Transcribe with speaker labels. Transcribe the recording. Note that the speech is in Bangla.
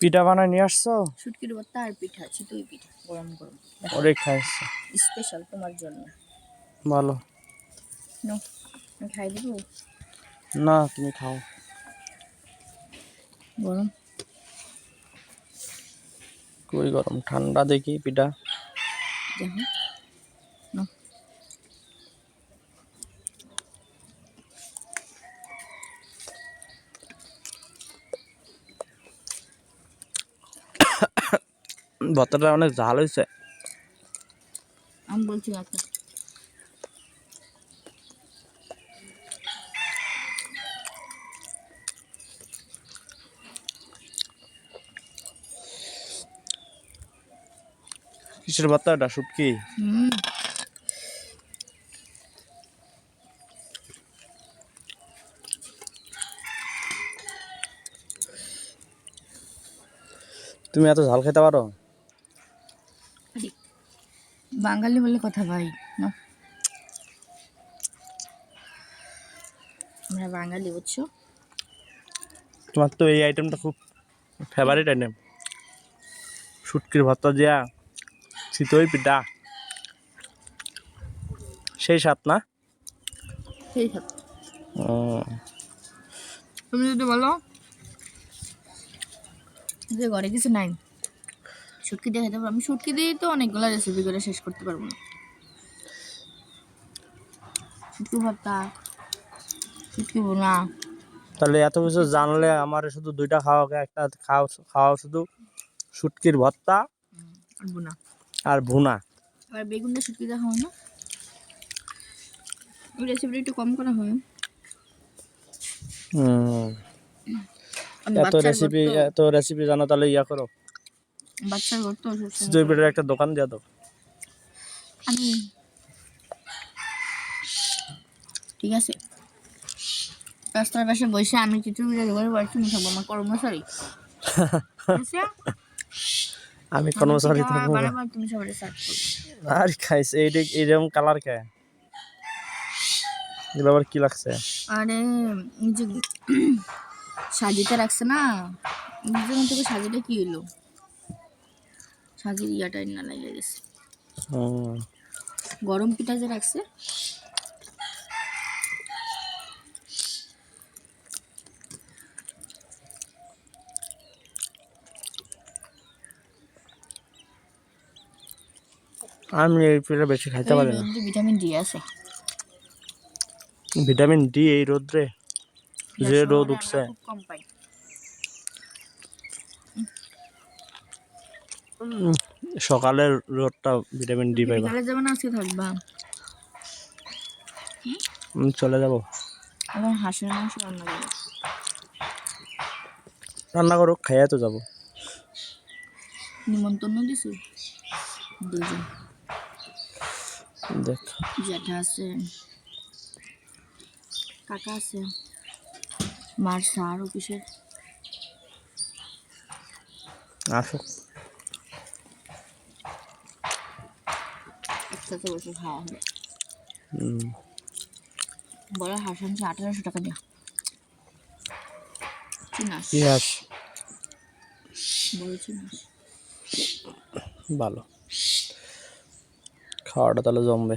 Speaker 1: পিঠা বানায় নিয়ে আসছো?
Speaker 2: শুটকির ভর্তা আর পিঠা আছে দুই পিঠা গরম গরম।
Speaker 1: ওরে খাইছে
Speaker 2: স্পেশাল তোমার জন্য।
Speaker 1: ভালো।
Speaker 2: নো খাই দিব?
Speaker 1: না তুমি খাও।
Speaker 2: গরম।
Speaker 1: খুবই গরম ঠান্ডা দেখি পিঠা।
Speaker 2: দেখো
Speaker 1: ভর্তাটা অনেক ঝাল হয়েছে।
Speaker 2: আমি বলছি আচ্ছা।
Speaker 1: কিসের ভর্তা এটা শুটকি?
Speaker 2: হুম।
Speaker 1: তুমি এত ঝাল খেতে পারো?
Speaker 2: বাঙালি বলে কথা ভাই না? আমরা বাঙালি বুঝছ?
Speaker 1: তোমার তো এই আইটেমটা খুব ফেভারিট আইটেম শুটকির ভর্তা দিয়া চিতই পিঠা। সেই স্বাদ না?
Speaker 2: সেই
Speaker 1: উম,
Speaker 2: তুমি যদি বলো যে ঘরে কিছু নাই শুটকি দিয়ে খেতে পারব। আমি শুটকি দিয়ে তো অনেকগুলো রেসিপি করে শেষ করতে পারব না। শুটকি ভর্তা শুটকি বোনা
Speaker 1: তাহলে এত কিছু জানলে আমার শুধু দুইটা খাওয়া একটা খাওয়া খাওয়া শুধু শুটকির ভর্তা
Speaker 2: আর বোনা
Speaker 1: আর ভুনা।
Speaker 2: আবার বেগুন দিয়ে শুটকি দেখা হয় না? ওই রেসিপিটা একটু কম করা হয়।
Speaker 1: এত রেসিপি এত রেসিপি জানো তাহলে ইয়া করো।
Speaker 2: বাচ্চার ঘর তো সবসময়
Speaker 1: চিতই একটা দোকান দিয়ে দাও।
Speaker 2: আমি ঠিক আছে। রাস্তার পাশে বসে আমি কিছু থাকব আমার কর্মচারী
Speaker 1: আমি কর্মচারী
Speaker 2: থেকে
Speaker 1: থাকব।
Speaker 2: তুমি সবাই সার্চ করবে
Speaker 1: আর খাইছে এইটা এইরকম কালার কে? এগুলো আবার কি লাগছে?
Speaker 2: আরে যে সাজিতে রাখছে না। নিজের থেকে সাজিটা কি হলো সাজির ইয়াটাই না লাগে গেছে। গরম পিঠা যে রাখছে।
Speaker 1: আমি এই পিঠা বেশি খাইতে পারি না।
Speaker 2: ভিটামিন ডি আছে।
Speaker 1: ভিটামিন ডি এই রোদ্রে। যে রোদ উঠছে।
Speaker 2: খুব কম পাই।
Speaker 1: সকালের রোদটা ভিটামিন ডি পাইবা।
Speaker 2: বিকালে যাবে না আজকে থাকবা
Speaker 1: চলে যাব।
Speaker 2: আবার হাঁসের মাংস রান্না করব।
Speaker 1: রান্না করো খাইয়া তো যাব।
Speaker 2: নিমন্ত্রণ দিছো? দুজন
Speaker 1: দেখ।
Speaker 2: জ্যাঠা আছে কাকা আছে মার সার অফিসের।
Speaker 1: আসো।
Speaker 2: একসাথে বসে খাওয়া হবে বড় হাঁস আনছে আঠারোশো টাকা দিয়ে চিনাস বড় চিনাস
Speaker 1: ভালো। খাওয়াটা তাহলে জমবে।